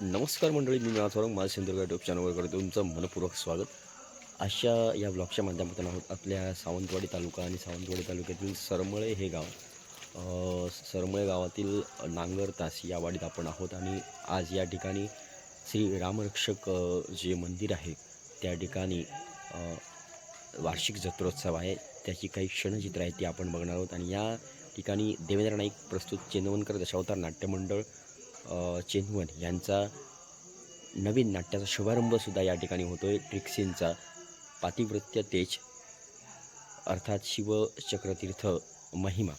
नमस्कार मंडळी मी नाथवरंग माझं सिंधुदुर्ग यूट्यूब चॅनलवर करतो तुमचं मनपूर्वक स्वागत. अशा या ब्लॉगच्या माध्यमातून आहोत आपल्या सावंतवाडी तालुका आणि सावंतवाडी तालुक्यातील सरमळे हे गाव. सरमळे गावातील नांगर तास या वाडीत आपण आहोत आणि आज या ठिकाणी श्री रामरक्षक जे मंदिर आहे त्या ठिकाणी वार्षिक जत्रोत्सव आहे. त्याची काही क्षणचित्र आहेत ती आपण बघणार आहोत. आणि या ठिकाणी देवेंद्र नाईक प्रस्तुत चेनवणकर दशावतार नाट्यमंडळ चेनवन यांचा नवीन नाट्याचा शुभारंभसुद्धा या ठिकाणी होतो आहे ट्रिक्सींचा पातिवृत्य तेज अर्थात शिवचक्रतीर्थ महिमा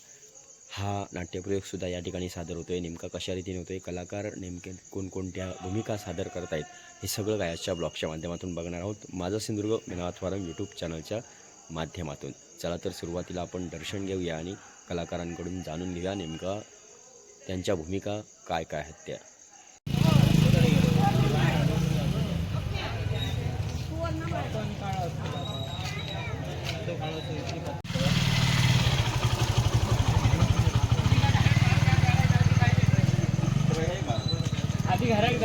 हा नाट्यप्रयोगसुद्धा या ठिकाणी सादर होतो आहे नेमका कशा रीतीने होतो आहे कलाकार नेमके कोणकोणत्या भूमिका सादर करतायत? हे सगळं काय आजच्या ब्लॉगच्या माध्यमातून बघणार आहोत. माझा सिंधुदुर्ग मिनाथवारम यूट्यूब चॅनलच्या माध्यमातून. चला तर सुरुवातीला आपण दर्शन घेऊया आणि कलाकारांकडून जाणून घेऊया नेमका त्यांच्या भूमिका काय काय आहेत त्या? आधी घरात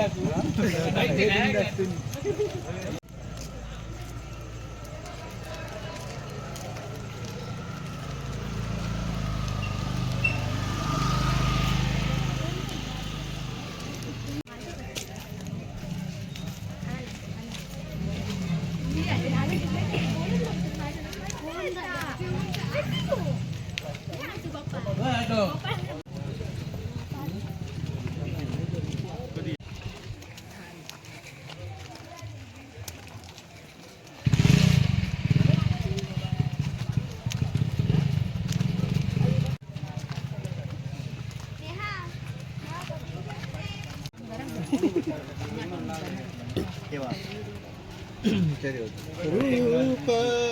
जा तू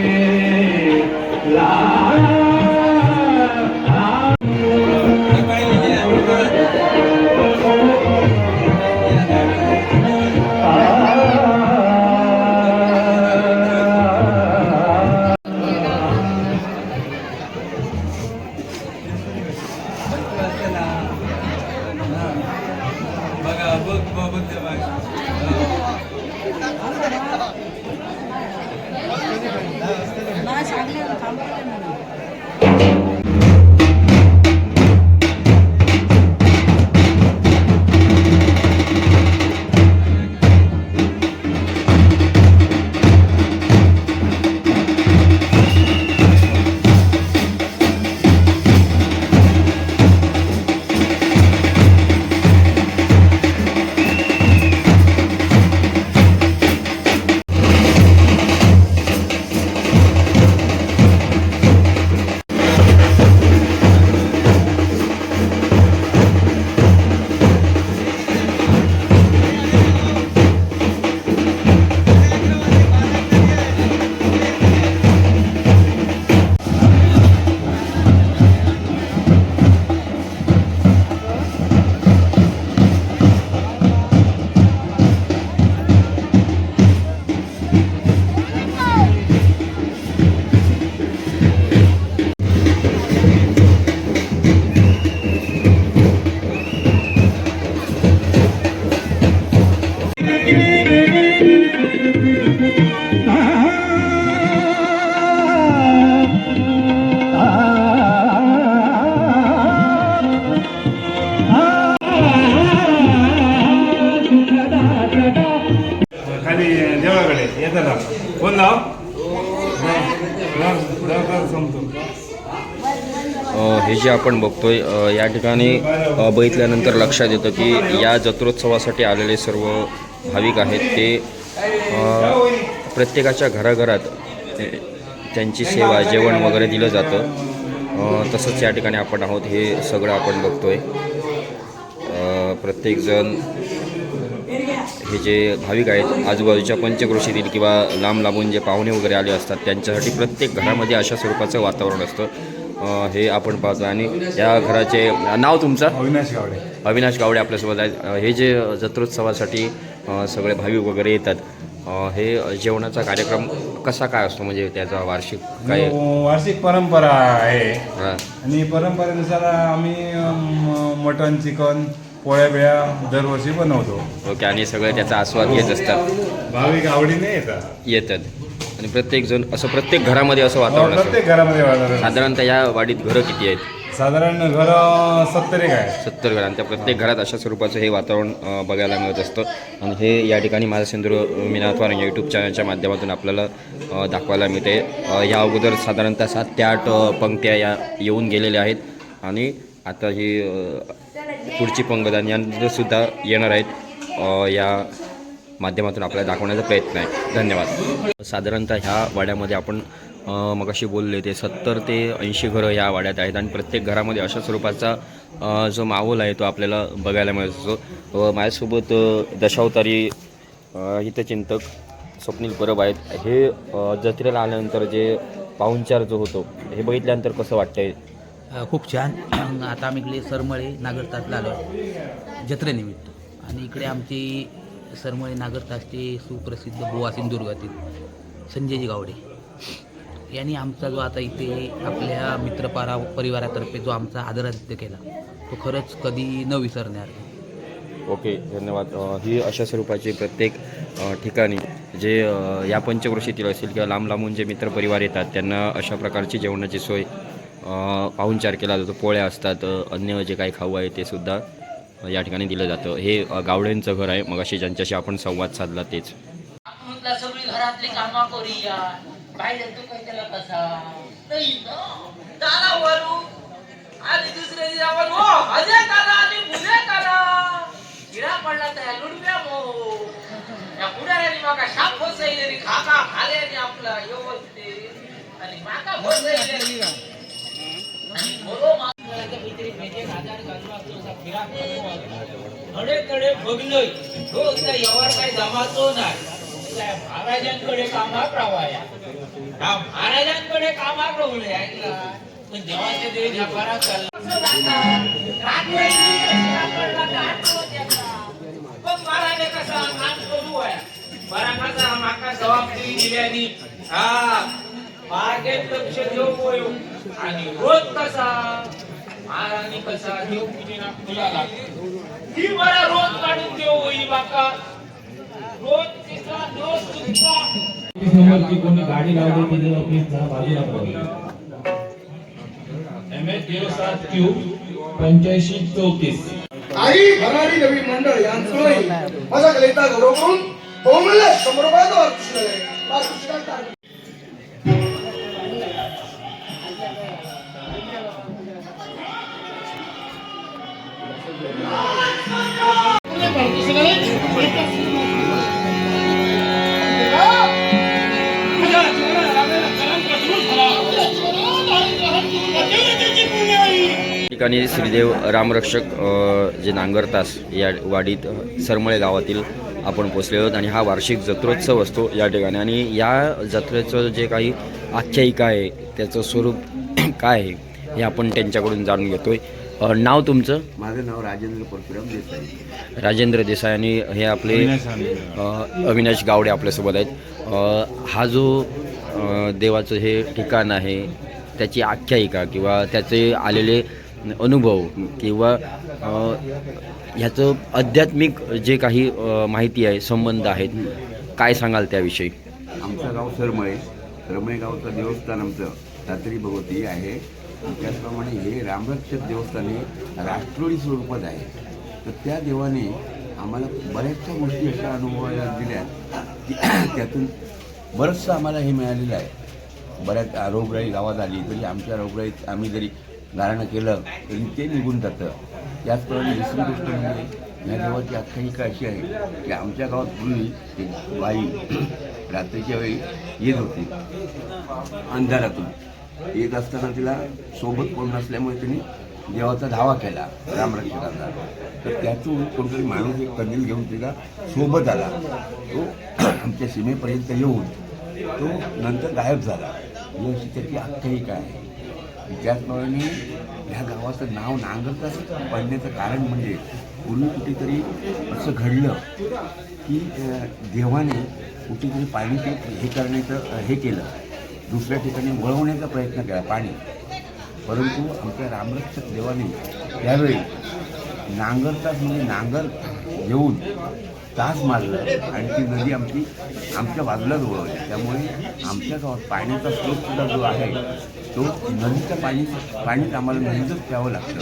बघ बघ त्या हे जे आपण बघतोय या ठिकाणी बघितल्यानंतर लक्षात येतं की या जत्रोत्सवासाठी आलेले सर्व भाविक आहेत ते प्रत्येकाच्या घराघरात त्यांची सेवा जेवण वगैरे दिलं जातं. तसंच या ठिकाणी आपण आहोत हे सगळं आपण बघतोय. प्रत्येकजण हे जे भाविक आहेत आजूबाजूच्या पंचक्रोशीतील किंवा लांब लांबून जे पाहुणे वगैरे आले असतात त्यांच्यासाठी प्रत्येक घरामध्ये अशा स्वरूपाचं वातावरण असतं. हे आपण पाहतो. आणि या घराचे नाव तुमचं? अविनाश गावडे. अविनाश गावडे आपल्यासोबत आहेत. हे जे जत्रोत्सवासाठी सगळे भाविक वगैरे येतात हे जेवणाचा कार्यक्रम कसा काय असतो? म्हणजे त्याचा वार्षिक काय? वार्षिक परंपरा आहे. हा. आणि परंपरेनुसार आम्ही मटण चिकन पोळ्या बिळ्या दरवर्षी बनवतो. ओके आणि सगळे त्याचा आस्वाद घेत असतात. भाविक आवडीने येतात. येतात. आणि प्रत्येकजण असं प्रत्येक घरामध्ये असं वातावरण असतं. प्रत्येक घरामध्ये वातावरण साधारणतः या वाडीत घरं किती आहेत? साधारण घर सत्तर एक आहे सत्तर घरं. आणि त्या प्रत्येक घरात अशा स्वरूपाचं हे वातावरण अ, बघायला मिळत असतं. आणि हे या ठिकाणी माझा सिंधू मिनाथवार या यूट्यूब चॅनलच्या माध्यमातून आपल्याला अ, दाखवायला मिळते. अ, या अगोदर साधारणतः सात ते आठ अ, पंक्त्या या येऊन गेलेल्या आहेत. आणि आता ही अ, पुढची पंगत यानंतर सुद्धा येणार आहेत. अ, या माध्यमातून आपल्याला दाखवण्याचा प्रयत्न आहे. धन्यवाद. साधारणतः ह्या वाड्यामध्ये आपण मग अशी बोलले ते सत्तर ते ऐंशी घरं ह्या वाड्यात आहेत आणि प्रत्येक घरामध्ये अशा स्वरूपाचा जो माहोल आहे तो आपल्याला बघायला मिळत. असतो माझ्यासोबत दशावतारी हितचिंतक स्वप्नील परब आहेत. हे जत्रेला आल्यानंतर जे पाहुणचार जो होतो हे बघितल्यानंतर कसं वाटतंय? खूप छान. आता आम्ही इकडे सरमळे नागरतातला आलो जत्रेनिमित्त. आणि इकडे आमची सरमळे नागरतासचे सुप्रसिद्ध बुवा सिंधुदुर्गातील संजयजी गावडे. यांनी आमचा जो आता इथे आपल्या मित्रपारा परिवारातर्फे जो आमचा आदरातिथ्य केला तो खरंच कधी न विसरणार. ओके धन्यवाद. ही अशा स्वरूपाचे प्रत्येक ठिकाणी जे या पंचक्रोशीतील असेल किंवा लांब लांबून जे मित्रपरिवार येतात त्यांना अशा प्रकारची जेवणाची सोय पाहुणचार केला जातो. पोळ्या असतात अन्य जे काही खाऊ आहे ते सुद्धा. या ठिकाणी दिलं जातं. हे गावड्यांचं घर आहे. मगाशी ज्यांच्याशी आपण संवाद साधला तेच. म्हटलं सगळी घरातली कामा करूया बाहेर तू काय त्याला कसा? नाही ना. त्याला वरू आणि दुसऱ्या दिवशी आपण हो अजय आणि पुणे काला हिरा पडला तर लुडव्या मो या पुढाऱ्याने माका शाप फसयले रे. खाका खाल्याने आपला. व्यवस्थित आणि माका माका कडे बघलोय. हो त्या काय जमाचो नाही. महाराजांकडे कामा प्रवाया हा महाराजांकडे कामा प्रवले ऐकला? पण देवाचे देव व्यापारात चालला. कसा नाच करू आहे बरा माका जबाबदारी दिल्यानी हा बागेत लक्ष देऊ आणि रोज कसा महाराणी कसा देव पूजेना फुला लागतो ही बरा रोज काढून देऊ होई बाका रोज तिचा रोज तुमचा. समोरची कोणी गाडी लावली तिथे ऑफिस जा बाजूला पडली एम एच झिरो सात क्यू पंच्याऐंशी चौतीस. आई भरारी नवी मंडळ यांचं माझा कलेचा गौरव करून बहुमूल्य शंभर ठिकाणी श्रीदेव रामरक्षक जे नांगरतास या वाडीत सरमळे गावातील आपण पोचले आहोत आणि हा वार्षिक जत्रोत्सव असतो या ठिकाणी. आणि या जत्रेचं जे काही आख्यायिका आहे त्याचं स्वरूप काय आहे हे आपण त्यांच्याकडून जाणून घेतोय. नाव तुमचं? माझं नाव राजेंद्र परशुराम देसाई. राजेंद्र देसाई आणि हे आपले अविनाश गावडे आपल्यासोबत आहेत. हा जो देवाचं हे ठिकाण आहे त्याची आख्यायिका किंवा त्याचे आलेले अनुभव किंवा ह्याचं आध्यात्मिक जे काही माहिती आहे संबंध आहेत काय सांगाल त्याविषयी? आमचं गाव सरमळे. सरमळे गावचं देवस्थान आमचं रात्री भगवती आहे. त्याचप्रमाणे हे रामरक्ष देवस्थान हे राष्ट्रोळी स्वरूपात आहे. तर त्या देवाने आम्हाला बऱ्याचशा गोष्टी अशा अनुभवायला दिल्या की त्यातून बरंचसं आम्हाला हे मिळालेलं आहे. बऱ्याच रोगराई गावात आली तरी आमच्या रोगराईत आम्ही जरी गाळणं केलं तरी ते निघून जातं. त्याचप्रमाणे दुसरी गोष्ट म्हणजे या देवाची आख्यायिका अशी आहे की आमच्या गावात पूर्वी ते बाई रात्रीच्या वेळी येत होती अंधारातून. येत असताना तिला सोबत कोण नसल्यामुळे तिने देवाचा धावा केला रामरक्षकाचा तर त्यातून कोणतरी माणूस एक कंदील घेऊन तिला सोबत आला. तो आमच्या सीमेपर्यंत येऊन तो नंतर गायब झाला. ही अशी त्याची आख्यायिका आहे. त्याचप्रमाणे ह्या गावाचं नाव नांगरताच पडण्याचं कारण म्हणजे पूर्वी कुठेतरी असं घडलं की देवाने कुठेतरी पाणी ते हे करण्याचं हे केलं. दुसऱ्या ठिकाणी वळवण्याचा प्रयत्न केला पाणी. परंतु आमच्या रामरक्षक देवाने त्यावेळी नांगरताच म्हणजे नांगर घेऊन तास मारलं आणि ती नदी आमची आमच्या बाजूलाच वळवली त्यामुळे आमच्या गावात पाण्याचा स्रोतसुद्धा जो आहे तो नदीच्या पाणी पाणीच आम्हाला नदीतच प्यावं लागतं.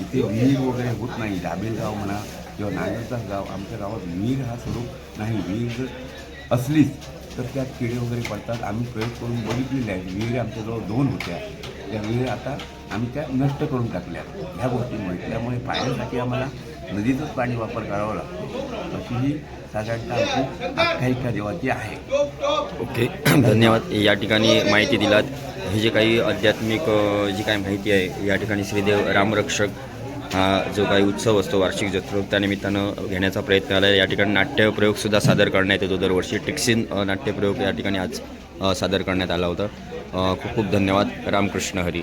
इथे विहीर वगैरे होत नाही. दाबेल गाव म्हणा किंवा नांदेडचा गाव आमच्या गावात विहीर हा स्वरूप नाही. विहीर जर असलीच तर त्यात किडे वगैरे पडतात. आम्ही प्रयोग करून बघितलेले आहेत. विहीर आमच्याजवळ दोन होत्या. त्या विहीर आता आम्ही त्या नष्ट करून टाकल्या ह्या गोष्टीमुळे त्यामुळे पाण्यासाठी आम्हाला नदीचंच पाणी वापर करावा लागतो. अशी ही साधारणतः आमची आख्यायिका देवाची आहे. ओके धन्यवाद. या ठिकाणी माहिती दिलात. हे जे काही आध्यात्मिक जी काही माहिती आहे या ठिकाणी श्रीदेव रामरक्षक हा जो काही उत्सव असतो वार्षिक जत्रोत्सव त्यानिमित्तानं घेण्याचा प्रयत्न आला आहे या ठिकाणी नाट्यप्रयोगसुद्धा सादर करण्यात येतो. दरवर्षी टिक्सिन नाट्यप्रयोग या ठिकाणी आज सादर करण्यात आला होता. खूप खूप धन्यवाद. रामकृष्ण हरी.